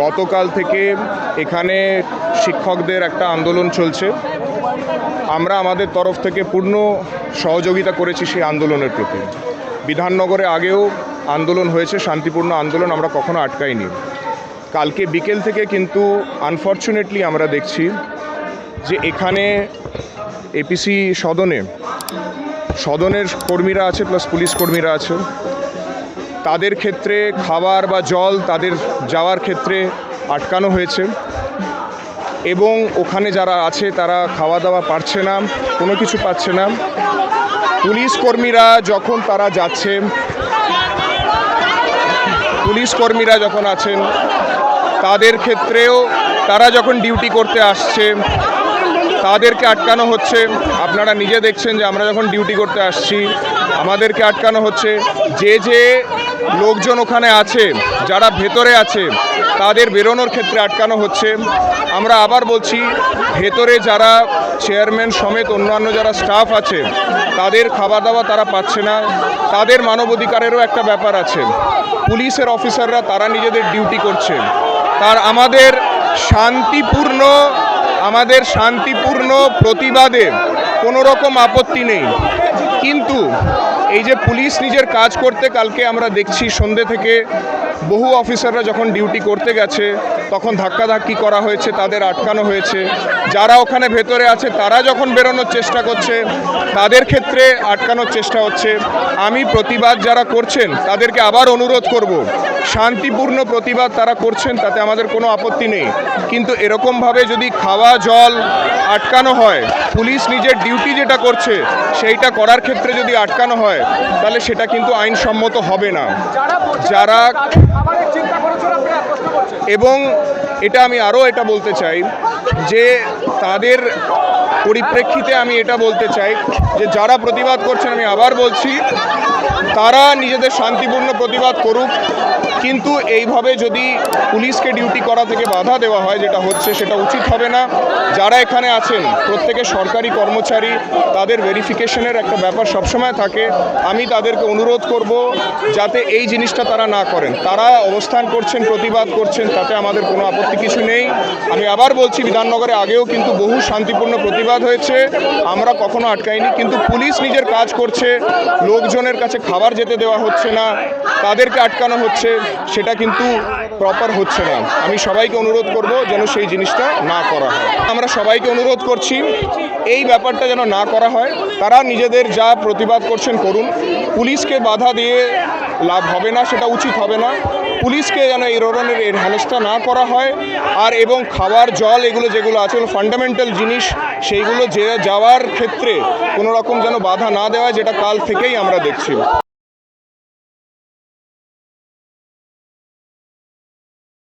গতকাল থেকে এখানে শিক্ষকদের একটা আন্দোলন চলছে। আমরা আমাদের তরফ থেকে পূর্ণ সহযোগিতা করেছি সেই আন্দোলনের প্রতি। বিধাননগরে আগেও আন্দোলন হয়েছে, শান্তিপূর্ণ আন্দোলন আমরা কখনো আটকাইনি। কালকে বিকেল থেকে কিন্তু আনফর্চুনেটলি আমরা দেখছি যে এখানে এপিসি সদনে, সদনের কর্মীরা আছে প্লাস পুলিশ কর্মীরা আছে। তাদের ক্ষেত্রে খাবার বা জল তাদের যাওয়ার ক্ষেত্রে আটকানো হয়েছে। এবং ওখানে যারা আছে তারা খাওয়া দাওয়া পারছে না, কোনো কিছু পাচ্ছে না। পুলিশ কর্মীরা যখন তারা যাচ্ছে, পুলিশ কর্মীরা যখন আছেন, তাদের ক্ষেত্রেও তারা যখন ডিউটি করতে আসছে, তাদেরকে আটকানো হচ্ছে। আপনারা নিজে দেখছেন যে আমরা যখন ডিউটি করতে আসছি, আমাদেরকে আটকানো হচ্ছে। যে যে লোকজন ওখানে আছে, যারা ভেতরে আছে, তাদের বেরোনোর ক্ষেত্রে আটকানো হচ্ছে। আমরা আবার বলছি, ভেতরে যারা চেয়ারম্যান সমেত অন্যান্য যারা স্টাফ আছে, তাদের খাওয়া দাওয়া তারা পাচ্ছে না। তাদের মানবাধিকারেরও একটা ব্যাপার আছে। পুলিশের অফিসাররা তারা নিজেদের ডিউটি করছে। তার আমাদের শান্তিপূর্ণ আমাদের শান্তিপূর্ণ প্রতিবাদে কোনো রকম আপত্তি নেই। কিন্তু এই যে পুলিশ নিজের কাজ করতে কালকে আমরা দেখছি সন্ধ্যে থেকে বহু অফিসাররা যখন ডিউটি করতে গেছে, তখন ধাক্কাধাক্কি করা হয়েছে, তাদের আটকানো হয়েছে। যারা ওখানে ভেতরে আছে, তারা যখন বেরোনোর চেষ্টা করছে, তাদের ক্ষেত্রে আটকানোর চেষ্টা হচ্ছে। আমি প্রতিবাদ যারা করছেন, তাদেরকে আবার অনুরোধ করব, শান্তিপূর্ণ প্রতিবাদ তারা করছেন, তাতে আমাদের কোনো আপত্তি নেই। কিন্তু এরকমভাবে যদি খাওয়া, জল আটকানো হয়, পুলিশ নিজের ডিউটি যেটা করছে, সেইটা করার ক্ষেত্রে যদি আটকানো হয় তাহলে সেটা কিন্তু আইনসম্মত হবে না। যারা এবং এটা আমি আরও এটা বলতে চাই যে তাদের পরিপ্রেক্ষিতে আমি এটা বলতে চাই যে যারা প্রতিবাদ করছেন, আমি আবার বলছি, তারা নিজেদের শান্তিপূর্ণ প্রতিবাদ করুক কিন্তু এইভাবে যদি পুলিশকে ডিউটি করা থেকে বাধা দেওয়া হয়, যেটা হচ্ছে সেটা উচিত হবে না। যারা এখানে আছেন, প্রত্যেকে সরকারি কর্মচারী, তাদের ভেরিফিকেশনের একটা ব্যাপার সবসময় থাকে। আমি তাদেরকে অনুরোধ করব যাতে এই জিনিসটা তারা না করেন। তারা অবস্থান করছেন, প্রতিবাদ করছেন, তাতে আমাদের কোনো আপত্তি কিছু নেই। আমি আবার বলছি, বিধাননগরে আগেও কিন্তু বহু শান্তিপূর্ণ প্রতিবাদ হয়েছে। আমরা কখনো আটকাইনি, কিন্তু পুলিশ নিজের কাজ করছে। লোকজনের কাছে খাবার যেতে দেওয়া হচ্ছে না। তাদেরকে আটকানো হচ্ছে। সেটা কিন্তু প্রপার হচ্ছে না। আমি সবাইকে অনুরোধ করব যেন সেই জিনিসটা না করা হয়। আমরা সবাইকে অনুরোধ করছি, এই ব্যাপারটা যেন না করা হয়। তারা নিজেদের যা প্রতিবাদ করছেন করুন। পুলিশকে বাধা দিয়ে লাভ হবে না, সেটা উচিত হবে না। পুলিশকে যেন এই ধরনের এর হেনস্থা না করা হয়। আর এবং খাবার, জল এগুলো যেগুলো আছে ফান্ডামেন্টাল জিনিস, সেইগুলো যে যাওয়ার ক্ষেত্রে কোনো রকম যেন বাধা না দেওয়া যেটা কাল থেকেই আমরা দেখছি।